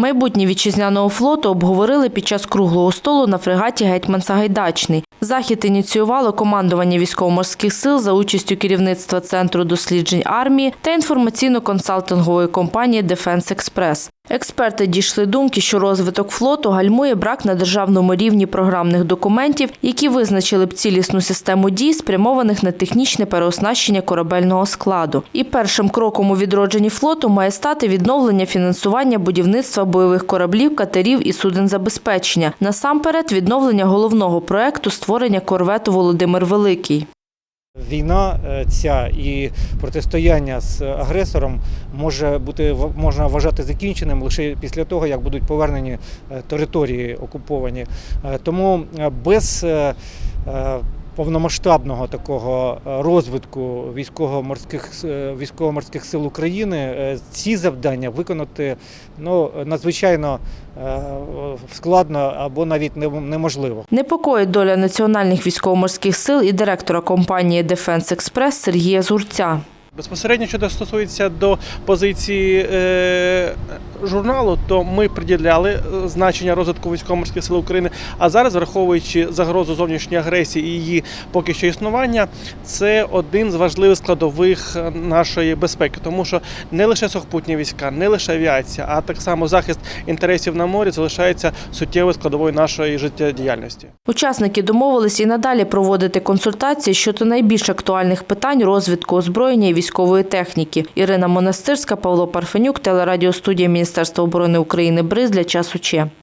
Майбутнє вітчизняного флоту обговорили під час круглого столу на фрегаті Гетьман Сагайдачний. Захід ініціювало командування військово-морських сил за участю керівництва Центру досліджень армії та інформаційно-консалтингової компанії Дефенс Експрес. Експерти дійшли думки, що розвиток флоту гальмує брак на державному рівні програмних документів, які визначили б цілісну систему дій, спрямованих на технічне переоснащення корабельного складу. І першим кроком у відродженні флоту має стати відновлення фінансування будівництва бойових кораблів, катерів і суден забезпечення. Насамперед, відновлення головного проекту створення корвету Володимир Великий. Війна е, ця і протистояння з агресором може бути можна вважати закінченим лише після того, як будуть повернені е, території окуповані. Е, Тому без повномасштабного такого е, розвитку військово-морських с- е, військово-морських сил України е, ці завдання виконати ну надзвичайно складно або навіть нем- неможливо. Непокоїть доля національних військово-морських сил і директора компанії Дефенс Експрес Сергія Зурця. Безпосередньо, що стосується до позиції журналу, то ми приділяли е, значення розвитку військово-морських сил України. А зараз, враховуючи загрозу зовнішньої агресії і її поки що існування, це один з важливих складових е, нашої безпеки, тому що не лише сухопутні війська, не лише авіація, а так само захист інтересів на морі залишається суттєвою складовою нашої життєдіяльності. Учасники домовились і надалі проводити консультації щодо найбільш актуальних питань розвитку озброєння і військової техніки. Ірина Монастирська, Павло Парфенюк, телерадіостудія Міністерства оборони України Бриз для часу Че.